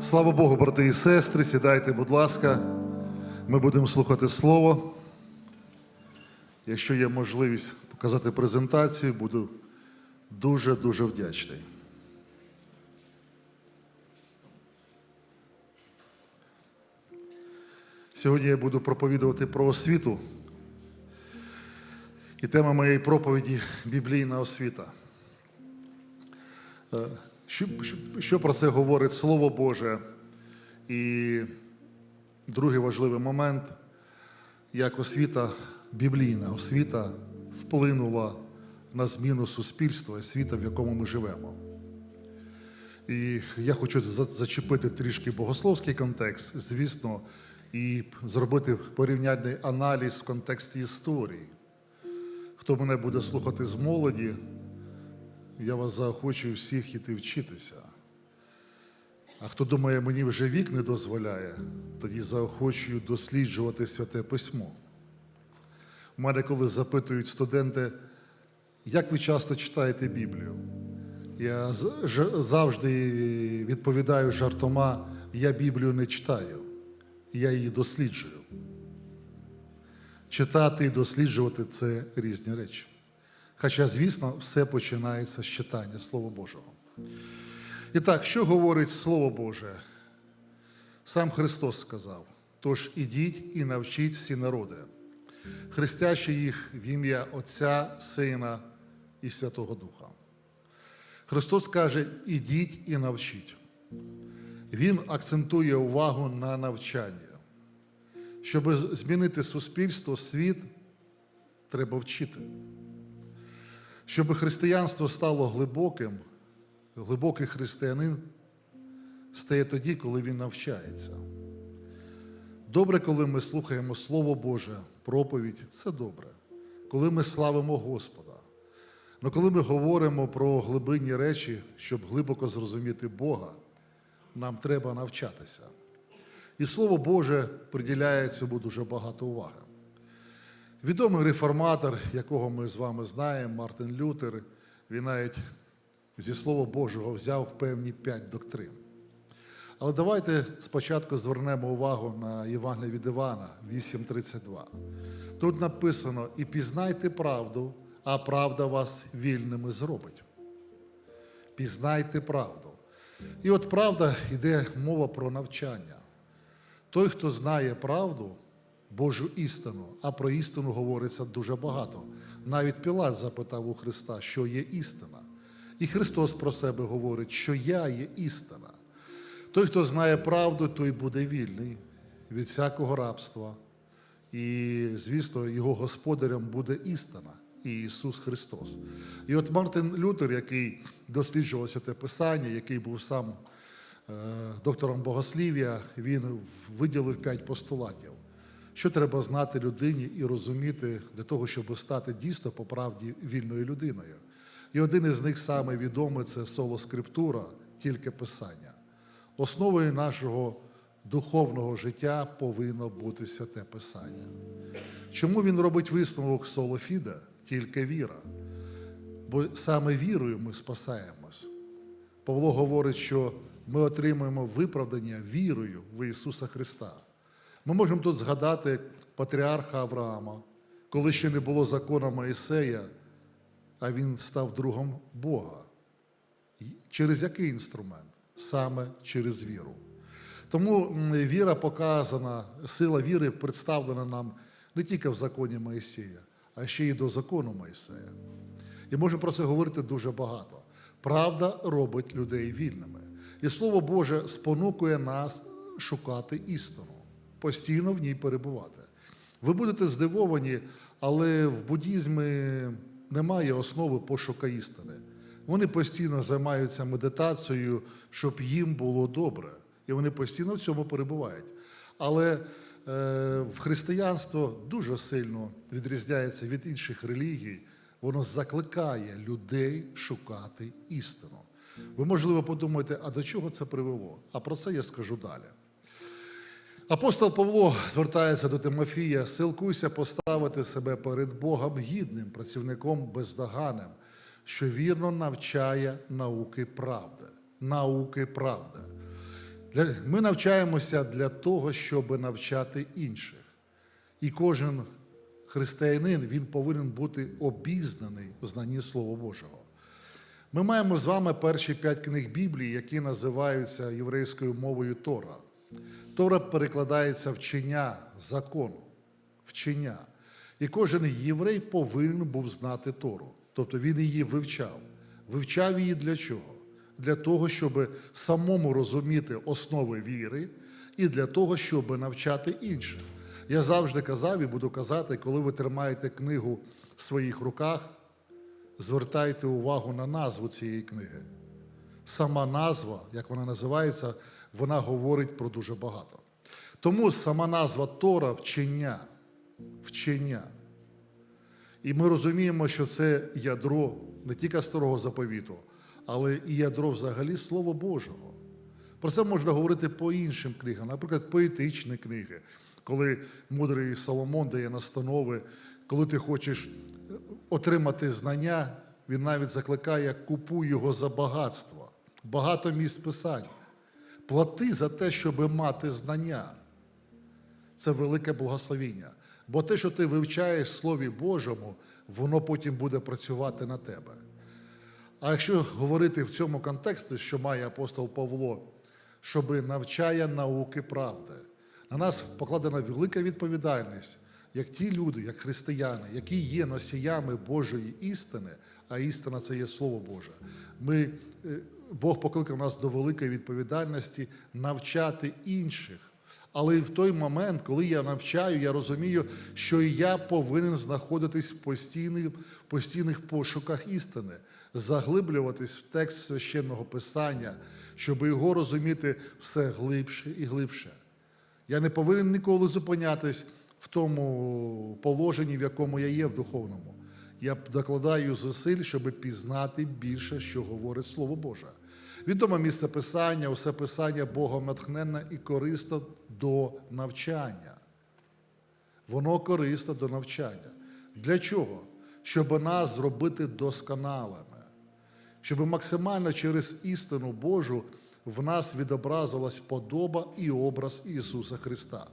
Слава Богу, брати і сестри, сідайте, будь ласка. Ми будемо слухати слово. Якщо є можливість показати презентацію, буду дуже-дуже вдячний. Сьогодні я буду проповідувати про освіту. І тема моєї проповіді біблійна освіта. Що, що про це говорить Слово Боже? І другий важливий момент, як освіта, біблійна освіта вплинула на зміну суспільства і світа, в якому ми живемо. І я хочу зачепити трішки богословський контекст, звісно, і зробити порівняльний аналіз в контексті історії. Хто мене буде слухати з молоді, я вас заохочую всіх іти вчитися. А хто думає, мені вже вік не дозволяє, тоді заохочую досліджувати святе письмо. У мене, коли запитують студенти, як ви часто читаєте Біблію? Я завжди відповідаю жартома, я Біблію не читаю, я її досліджую. Читати і досліджувати це різні речі. Хоча, звісно, все починається з читання Слова Божого. І так, що говорить Слово Боже? Сам Христос сказав: тож ідіть і навчіть всі народи, хрестячи їх в ім'я Отця, Сина і Святого Духа. Христос каже: ідіть і навчіть. Він акцентує увагу на навчання. Щоб змінити суспільство, світ, треба вчити. Щоб християнство стало глибоким, глибокий християнин стає тоді, коли він навчається. Добре, коли ми слухаємо Слово Боже, проповідь це добре. Коли ми славимо Господа. Але коли ми говоримо про глибинні речі, щоб глибоко зрозуміти Бога, нам треба навчатися. І Слово Боже приділяє цьому дуже багато уваги. Відомий реформатор, якого ми з вами знаємо, Мартин Лютер, він навіть зі Слова Божого взяв певні п'ять доктрин. Але давайте спочатку звернемо увагу на Євангелія від Івана 8.32. Тут написано: і пізнайте правду, а правда вас вільними зробить. Пізнайте правду. І от правда йде мова про навчання. Той, хто знає правду, Божу істину, а про істину говориться дуже багато. Навіть Пілат запитав у Христа, що є істина. І Христос про себе говорить, що я є істина. Той, хто знає правду, той буде вільний від всякого рабства. І, звісно, його господарем буде істина і Ісус Христос. І от Мартин Лютер, який досліджував те писання, який був сам е, доктором богослів'я, він виділив п'ять постулатів. Що треба знати людині і розуміти для того, щоб стати дійсно по правді вільною людиною. І один із них саме відомий це соло скриптура, тільки писання. Основою нашого духовного життя повинно бути святе Писання. Чому він робить висновок соло фіде? Тільки віра. Бо саме вірою ми спасаємось. Павло говорить, що ми отримуємо виправдання вірою в Ісуса Христа. Ми можемо тут згадати патріарха Авраама, коли ще не було закону Моїсея, а він став другом Бога. Через який інструмент? Саме через віру. Тому віра показана, сила віри представлена нам не тільки в законі Моїсея, а ще й до закону Моїсея. І можемо про це говорити дуже багато. Правда робить людей вільними. І Слово Боже спонукує нас шукати істину, постійно в ній перебувати. Ви будете здивовані, але в буддізмі немає основи пошука істини. Вони постійно займаються медитацією, щоб їм було добре. І вони постійно в цьому перебувають. Але е, в християнство дуже сильно відрізняється від інших релігій. Воно закликає людей шукати істину. Ви, можливо, подумаєте, а до чого це привело? А про це я скажу далі. Апостол Павло звертається до Тимофія: силкуйся поставити себе перед Богом гідним працівником бездоганним, що вірно навчає науки правди. Науки правди. Ми навчаємося для того, щоб навчати інших. І кожен християнин він повинен бути обізнаний в знанні Слова Божого. Ми маємо з вами перші п'ять книг Біблії, які називаються єврейською мовою Тора. Тора перекладається вчення закону, вчення. І кожен єврей повинен був знати Тору. Тобто він її вивчав. Вивчав її для чого? Для того, щоб самому розуміти основи віри, і для того, щоб навчати інших. Я завжди казав і буду казати, коли ви тримаєте книгу в своїх руках, звертайте увагу на назву цієї книги. Сама назва, як вона називається, вона говорить про дуже багато. Тому сама назва Тора вчення. Вчення. І ми розуміємо, що це ядро не тільки старого заповіту, але і ядро взагалі Слова Божого. Про це можна говорити по іншим книгам, наприклад, поетичні книги, коли мудрий Соломон дає настанови, коли ти хочеш отримати знання, він навіть закликає купуй його за багатство. Багато місць писань. Плати за те, щоб мати знання. Це велике благословіння. Бо те, що ти вивчаєш в Слові Божому, воно потім буде працювати на тебе. А якщо говорити в цьому контексті, що має апостол Павло, щоби навчає науки правди, на нас покладена велика відповідальність, як ті люди, як християни, які є носіями Божої істини, а істина це є Слово Боже. Ми, е, Бог покликав нас до великої відповідальності навчати інших. Але і в той момент, коли я навчаю, я розумію, що я повинен знаходитись в постійних, постійних пошуках істини, заглиблюватись в текст священного писання, щоб його розуміти все глибше і глибше. Я не повинен ніколи зупинятись в тому положенні, в якому я є в духовному. Я докладаю зусиль, щоб пізнати більше, що говорить Слово Боже. Відоме місце писання, усе писання Богом натхненне і корисно до навчання. Воно корисно до навчання. Для чого? Щоб нас зробити досконалими, щоб максимально через істину Божу в нас відобразилась подоба і образ Ісуса Христа.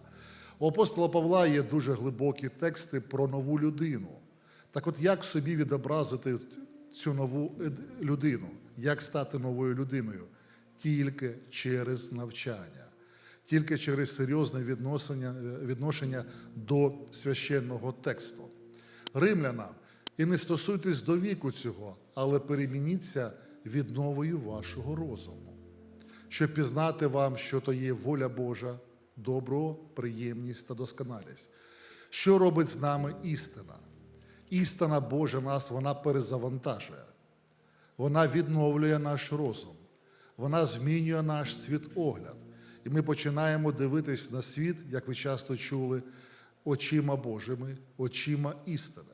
У апостола Павла є дуже глибокі тексти про нову людину. Так от як собі відобразити цю нову людину? Як стати новою людиною? Тільки через навчання, тільки через серйозне відношення, відношення до священного тексту. Римляна, і не стосуйтесь до віку цього, але перемініться відновою вашого розуму, щоб пізнати вам, що то є воля Божа, добро, приємність та досконалість. Що робить з нами істина? Істина Божа нас вона перезавантажує. Вона відновлює наш розум, вона змінює наш світогляд. І ми починаємо дивитись на світ, як ви часто чули, очима Божими, очима істини.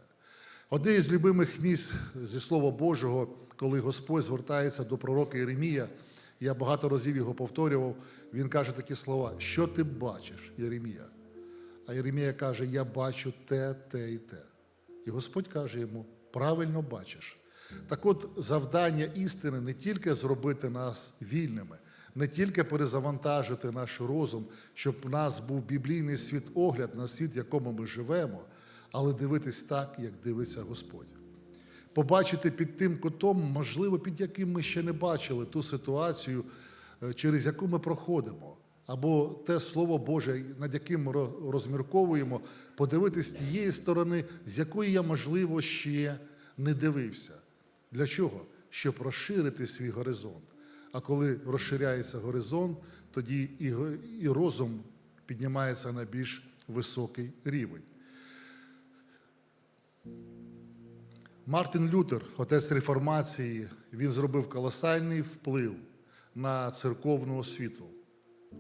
Одне із любимих місць зі Слова Божого, коли Господь звертається до пророка Єремія, я багато разів його повторював, він каже такі слова: Що ти бачиш, Єремія? А Єремія каже: Я бачу те, те і те. І Господь каже йому: правильно бачиш. Так от завдання істини не тільки зробити нас вільними, не тільки перезавантажити наш розум, щоб у нас був біблійний світогляд на світ, в якому ми живемо, але дивитись так, як дивиться Господь. Побачити під тим кутом, можливо, під яким ми ще не бачили ту ситуацію, е, через яку ми проходимо, або те Слово Боже, над яким ми розмірковуємо, подивитись тієї сторони, з якої я, можливо, ще не дивився. Для чого? Щоб розширити свій горизонт. А коли розширяється горизонт, тоді і розум піднімається на більш високий рівень. Мартин Лютер, отець реформації, він зробив колосальний вплив на церковну освіту.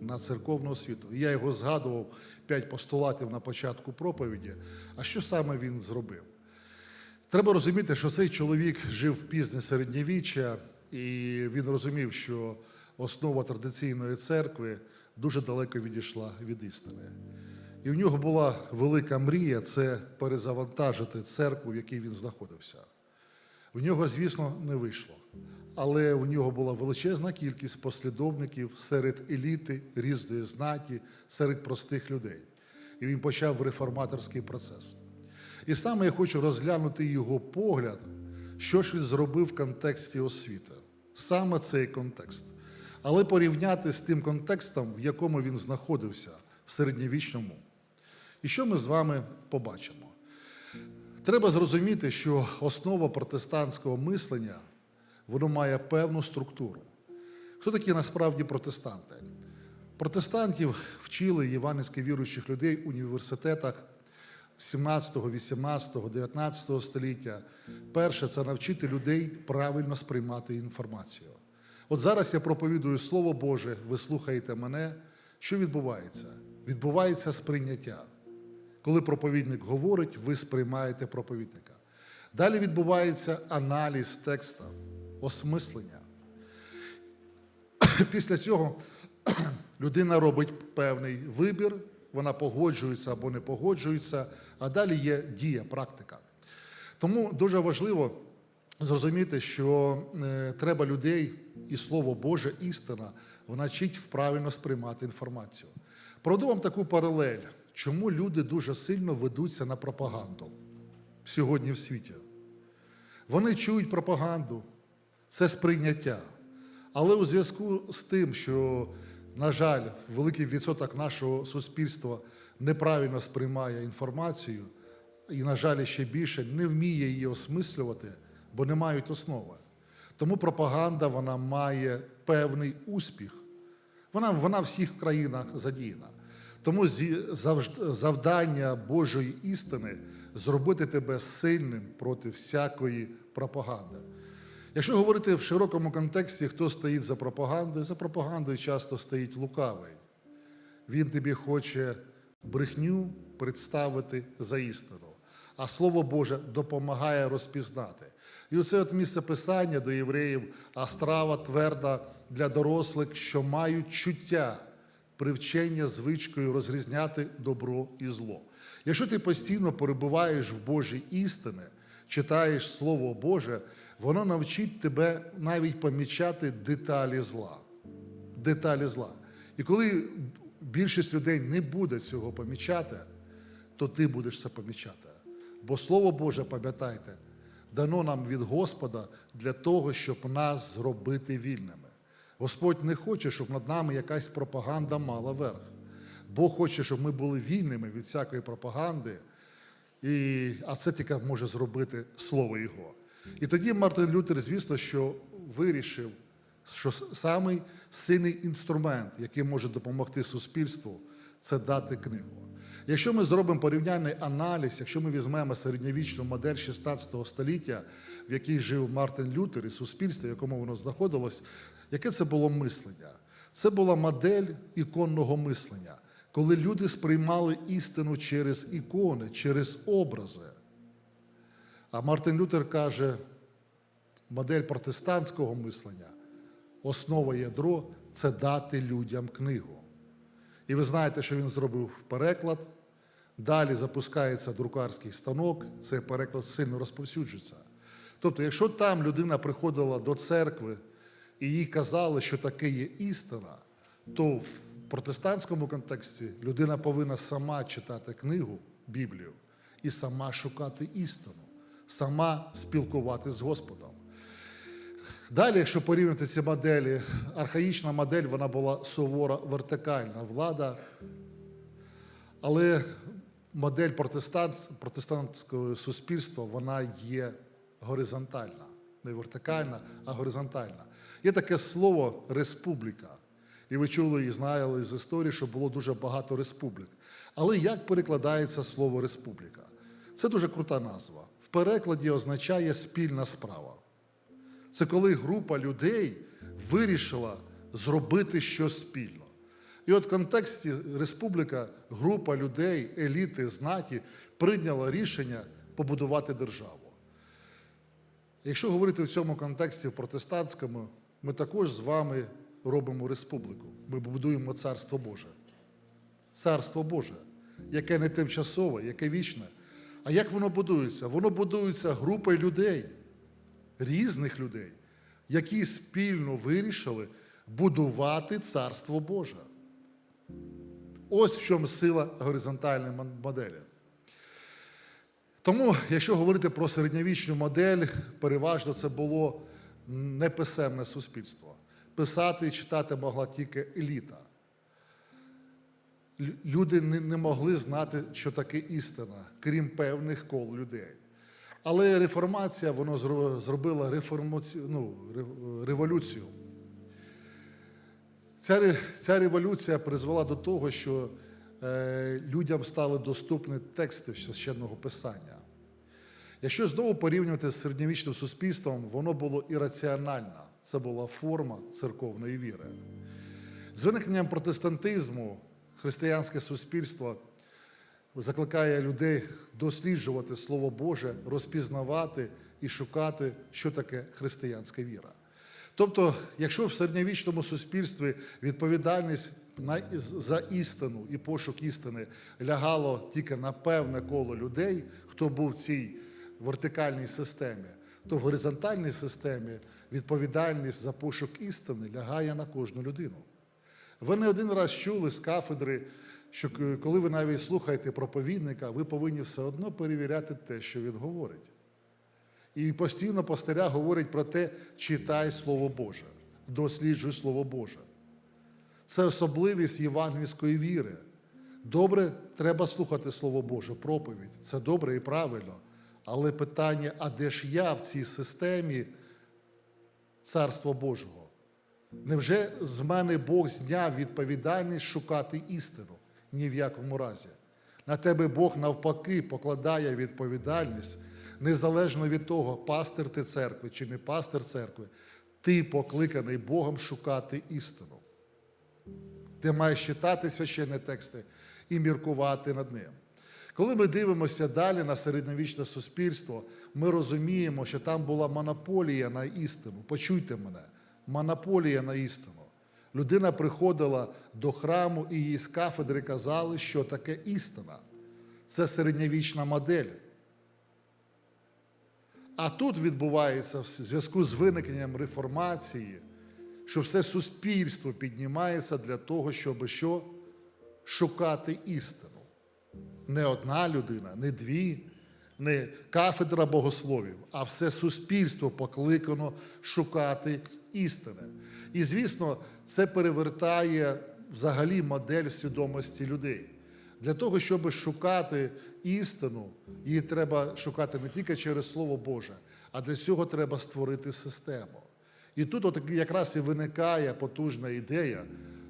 На церковну освіту. Я його згадував п'ять постулатів на початку проповіді. А що саме він зробив? Треба розуміти, що цей чоловік жив в пізнє середньовіччя, і він розумів, що основа традиційної церкви дуже далеко відійшла від істини. І в нього була велика мрія це перезавантажити церкву, в якій він знаходився. В нього, звісно, не вийшло. Але у нього була величезна кількість послідовників серед еліти різної знаті, серед простих людей. І він почав реформаторський процес. І саме я хочу розглянути його погляд, що ж він зробив в контексті освіти. Саме цей контекст. Але порівняти з тим контекстом, в якому він знаходився в середньовічному. І що ми з вами побачимо? Треба зрозуміти, що основа протестантського мислення воно має певну структуру. Хто такі насправді протестанти? Протестантів вчили євангельськи віруючих людей в університетах 17, 18, 19 століття. Перше це навчити людей правильно сприймати інформацію. От зараз я проповідую Слово Боже, ви слухаєте мене. Що відбувається? Відбувається сприйняття. Коли проповідник говорить, ви сприймаєте проповідника. Далі відбувається аналіз текста, осмислення. Після цього людина робить певний вибір, вона погоджується або не погоджується, а далі є дія, практика. Тому дуже важливо зрозуміти, що е, треба людей і Слово Боже, істина, вона вчить правильно сприймати інформацію. Проведу вам таку паралель, чому люди дуже сильно ведуться на пропаганду сьогодні в світі. Вони чують пропаганду, це сприйняття. Але у зв'язку з тим, що, на жаль, великий відсоток нашого суспільства неправильно сприймає інформацію, і, на жаль, ще більше не вміє її осмислювати, бо не мають основи. Тому пропаганда вона має певний успіх. Вона, вона в всіх країнах задіяна. Тому завдання Божої істини зробити тебе сильним проти всякої пропаганди. Якщо говорити в широкому контексті, хто стоїть за пропагандою, за пропагандою часто стоїть лукавий. Він тобі хоче брехню представити за істину, а Слово Боже допомагає розпізнати. І оце от місце писання до євреїв, а страва тверда для дорослих, що мають чуття, привчення звичкою розрізняти добро і зло. Якщо ти постійно перебуваєш в Божій істини, читаєш Слово Боже, воно навчить тебе навіть помічати деталі зла деталі зла. І коли більшість людей не буде цього помічати, то ти будеш це помічати. Бо Слово Боже, пам'ятайте, дано нам від Господа для того, щоб нас зробити вільними. Господь не хоче, щоб над нами якась пропаганда мала верх. Бог хоче, щоб ми були вільними від всякої пропаганди, і, а це тільки може зробити Слово Його. І тоді Мартин Лютер, звісно, що вирішив, що самий сильний інструмент, який може допомогти суспільству, це дати книгу. Якщо ми зробимо порівняльний аналіз, якщо ми візьмемо середньовічну модель 16 століття, в якій жив Мартин Лютер і суспільство, в якому воно знаходилось, яке це було мислення? Це була модель іконного мислення, коли люди сприймали істину через ікони, через образи. А Мартин Лютер каже, модель протестантського мислення, основа ядро це дати людям книгу. І ви знаєте, що він зробив переклад. Далі запускається друкарський станок, цей переклад сильно розповсюджується. Тобто, якщо там людина приходила до церкви і їй казали, що таке є істина, то в протестантському контексті людина повинна сама читати книгу, Біблію, і сама шукати істину, сама спілкуватися з Господом. Далі, якщо порівняти ці моделі, архаїчна модель вона була сувора вертикальна влада, але модель протестант, протестантського суспільства вона є горизонтальна, не вертикальна, а горизонтальна. Є таке слово республіка. І ви чули і знали з історії, що було дуже багато республік. Але як перекладається слово республіка? Це дуже крута назва. В перекладі означає спільна справа. Це коли група людей вирішила зробити щось спільно. І от в контексті республіка, група людей, еліти, знаті прийняла рішення побудувати державу. Якщо говорити в цьому контексті в протестантському, ми також з вами робимо республіку. Ми будуємо Царство Боже. Царство Боже, яке не тимчасове, яке вічне. А як воно будується? Воно будується групою людей, різних людей, які спільно вирішили будувати Царство Боже. Ось в чому сила горизонтальної моделі. Тому, якщо говорити про середньовічну модель, переважно це було неписемне суспільство. Писати і читати могла тільки еліта. Лю- Люди не, могли знати, що таке істина, крім певних кол людей. Але реформація воно зробила реформаці... ну, революцію. Ця, ця революція призвела до того, що е, людям стали доступні тексти священного писання. Якщо знову порівнювати з середньовічним суспільством, воно було ірраціональне. Це була форма церковної віри. З виникненням протестантизму християнське суспільство закликає людей досліджувати Слово Боже, розпізнавати і шукати, що таке християнська віра. Тобто, якщо в середньовічному суспільстві відповідальність за істину і пошук істини лягало тільки на певне коло людей, хто був в цій вертикальній системі, то в горизонтальній системі відповідальність за пошук істини лягає на кожну людину. Ви не один раз чули з кафедри, що коли ви навіть слухаєте проповідника, ви повинні все одно перевіряти те, що він говорить. І постійно пастиря говорить про те, читай Слово Боже, досліджуй Слово Боже. Це особливість євангельської віри. Добре, треба слухати Слово Боже, проповідь. Це добре і правильно. Але питання, а де ж я в цій системі Царства Божого? Невже з мене Бог зняв відповідальність шукати істину? Ні в якому разі. На тебе Бог навпаки покладає відповідальність, незалежно від того, пастир ти церкви чи не пастир церкви, ти покликаний Богом шукати істину. Ти маєш читати священні тексти і міркувати над ним. Коли ми дивимося далі на середньовічне суспільство, ми розуміємо, що там була монополія на істину. Почуйте мене, монополія на істину. Людина приходила до храму і їй з кафедри казали, що таке істина. Це середньовічна модель. А тут відбувається в зв'язку з виникненням реформації, що все суспільство піднімається для того, щоб що? Шукати істину. Не одна людина, не дві, не кафедра богословів, а все суспільство покликано шукати істини. І, звісно, це перевертає взагалі модель свідомості людей. Для того, щоб шукати істину, її треба шукати не тільки через Слово Боже, а для цього треба створити систему. І тут от якраз і виникає потужна ідея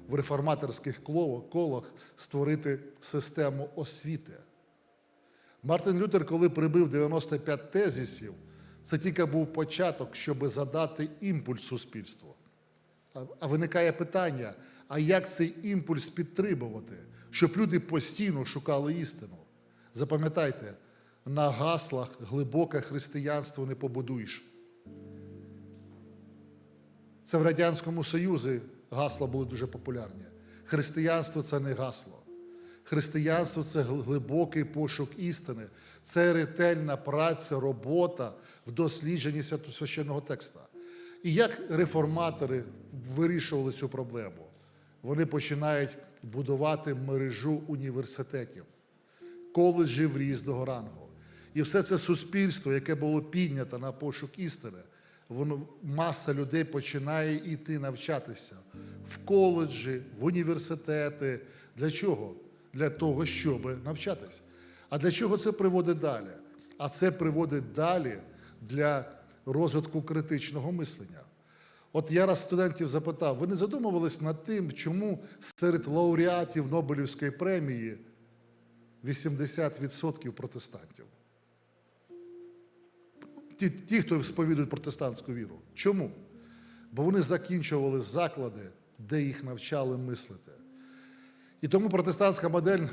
в реформаторських колах створити систему освіти. Мартин Лютер, коли прибив 95 тезісів, це тільки був початок, щоб задати імпульс суспільству. А- виникає питання: а як цей імпульс підтримувати, щоб люди постійно шукали істину? Запам'ятайте, на гаслах глибоке християнство не побудуєш. Це в Радянському Союзі гасла були дуже популярні. Християнство це не гасло. Християнство це глибокий пошук істини, це ретельна праця, робота в дослідженні священного текста. І як реформатори вирішували цю проблему? Вони починають будувати мережу університетів, коледжів різного рангу. І все це суспільство, яке було піднято на пошук істини, воно, маса людей починає йти навчатися в коледжі, в університети. Для чого? Для того, щоб навчатися. А для чого це приводить далі? А це приводить далі для розвитку критичного мислення. От я раз студентів запитав, ви не задумувались над тим, чому серед лауреатів Нобелівської премії 80% протестантів? Ті, ті, хто сповідують протестантську віру. Чому? Бо вони закінчували заклади, де їх навчали мислити. І тому протестантська модель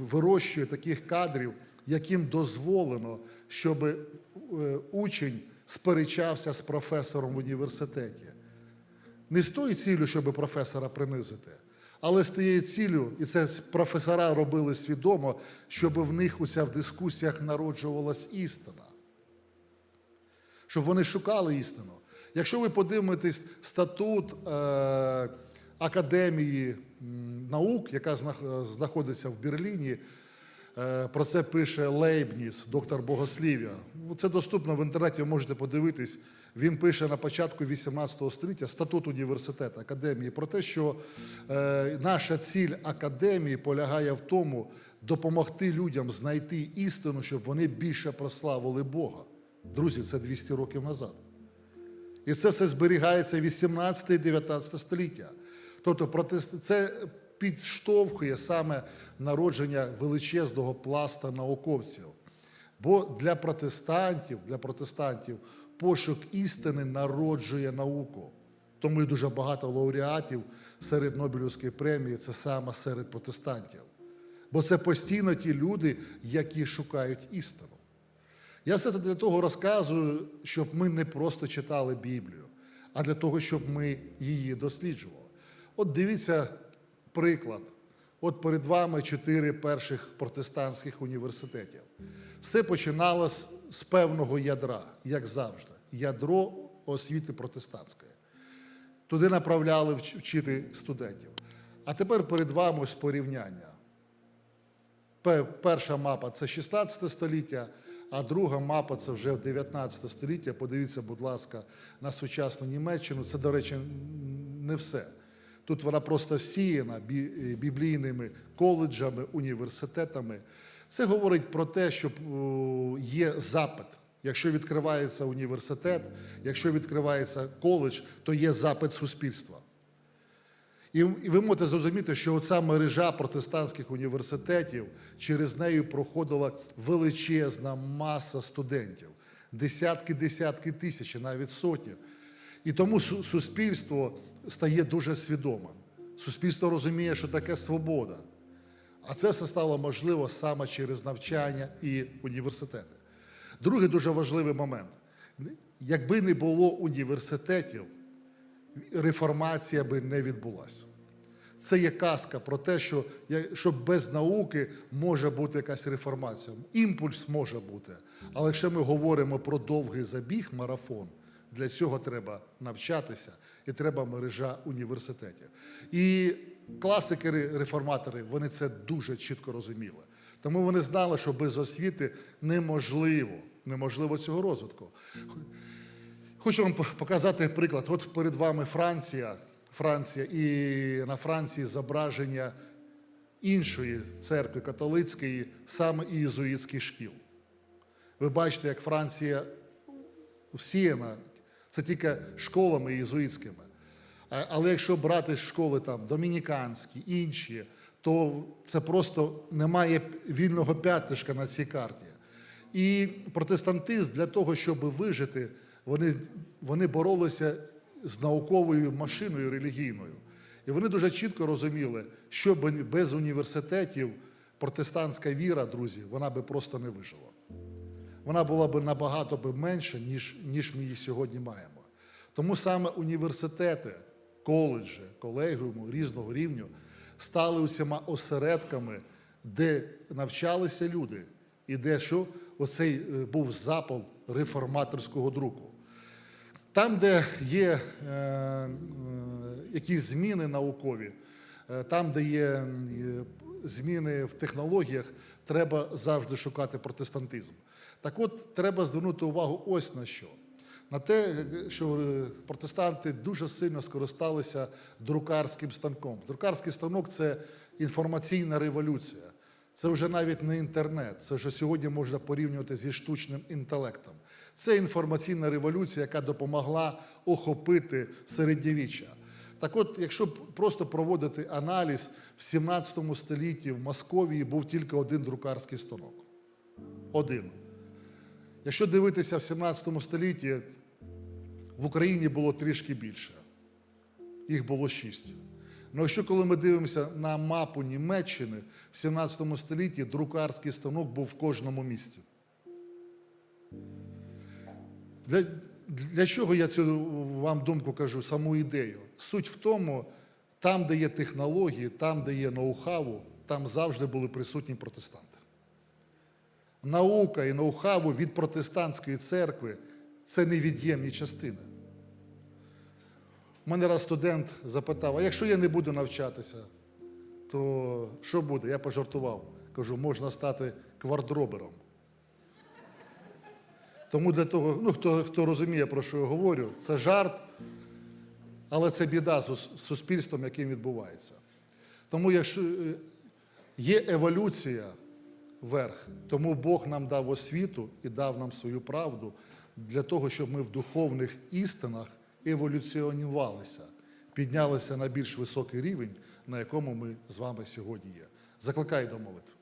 вирощує таких кадрів, яким дозволено, щоб е, учень сперечався з професором в університеті. Не з тою ціллю, щоб професора принизити, але з тією ціллю, і це професора робили свідомо, щоб в них уся в дискусіях народжувалась істина. Щоб вони шукали істину. Якщо ви подивитесь статут е, Академії наук, яка знаходиться в Берліні, е, про це пише Лейбніц, доктор богослів'я. Це доступно в інтернеті, ви можете подивитись. Він пише на початку 18 століття статут університету академії про те, що е, наша ціль академії полягає в тому, допомогти людям знайти істину, щоб вони більше прославили Бога. Друзі, це 200 років назад. І це все зберігається 18 і 19 століття. Тобто це підштовхує саме народження величезного пласта науковців. Бо для протестантів, для протестантів пошук істини народжує науку. Тому і дуже багато лауреатів серед Нобелівської премії це саме серед протестантів. Бо це постійно ті люди, які шукають істину. Я все це для того розказую, щоб ми не просто читали Біблію, а для того, щоб ми її досліджували. От дивіться приклад. От перед вами чотири перших протестантських університетів. Все починалось з певного ядра, як завжди. Ядро освіти протестантської. Туди направляли вчити студентів. А тепер перед вами ось порівняння. Перша мапа це 16 століття, а друга мапа це вже 19 століття. Подивіться, будь ласка, на сучасну Німеччину. Це, до речі, не все. Тут вона просто всіяна е, біблійними коледжами, університетами. Це говорить про те, що є запит. Якщо відкривається університет, якщо відкривається коледж, то є запит суспільства. І ви можете зрозуміти, що оця мережа протестантських університетів через неї проходила величезна маса студентів, десятки, десятки тисяч, навіть сотні. І тому су- суспільство стає дуже свідомим. Суспільство розуміє, що таке свобода. А це все стало можливо саме через навчання і університети. Другий дуже важливий момент. Якби не було університетів, реформація би не відбулася. Це є казка про те, що, що без науки може бути якась реформація. Імпульс може бути. Але якщо ми говоримо про довгий забіг, марафон, для цього треба навчатися і треба мережа університетів. І класики-реформатори вони це дуже чітко розуміли. Тому вони знали, що без освіти неможливо, неможливо цього розвитку. Хочу вам показати приклад. От перед вами Франція. Франція і на Франції зображення іншої церкви католицької, саме ієзуїтських шкіл. Ви бачите, як Франція всіяна, це тільки школами ієзуїтськими. А- Але якщо брати школи там домініканські, інші, то це просто немає вільного п'ятишка на цій карті. І протестантизм для того, щоб вижити, вони, вони боролися з науковою машиною релігійною. І вони дуже чітко розуміли, що без університетів протестантська віра, друзі, вона би просто не вижила. Вона була б набагато менша, ніж, ніж ми її сьогодні маємо. Тому саме університети, коледжі, колегіуми різного рівню стали усіма осередками, де навчалися люди, і де що оцей е, був запал реформаторського друку. Там, де є е, е, якісь зміни наукові, е, там, де є зміни в технологіях, треба завжди шукати протестантизм. Так от, треба звернути увагу ось на що. На те, що е, протестанти дуже сильно скористалися друкарським станком. Друкарський станок це інформаційна революція. Це вже навіть не інтернет, це вже сьогодні можна порівнювати зі штучним інтелектом. Це інформаційна революція, яка допомогла охопити середньовіччя. Так от, якщо просто проводити аналіз, в 17 столітті в Московії був тільки один друкарський станок. Один. Якщо дивитися в 17 столітті, в Україні було трішки більше. Їх було шість. Ну, якщо коли ми дивимося на мапу Німеччини, в 17 столітті друкарський станок був в кожному місті. Для, для чого я цю вам думку кажу, саму ідею? Суть в тому, там, де є технології, там, де є ноу-хау, там завжди були присутні протестанти. Наука і ноу-хау від протестантської церкви це невід'ємні частини. Мене раз студент запитав, а якщо я не буду навчатися, то що буде? Я пожартував. Кажу, можна стати квардробером. Тому для того, ну хто, хто розуміє, про що я говорю, це жарт, але це біда з суспільством, яким відбувається. Тому якщо е, є еволюція вверх, тому Бог нам дав освіту і дав нам свою правду для того, щоб ми в духовних істинах еволюціонувалися, піднялися на більш високий рівень, на якому ми з вами сьогодні є. Закликаю до молитви.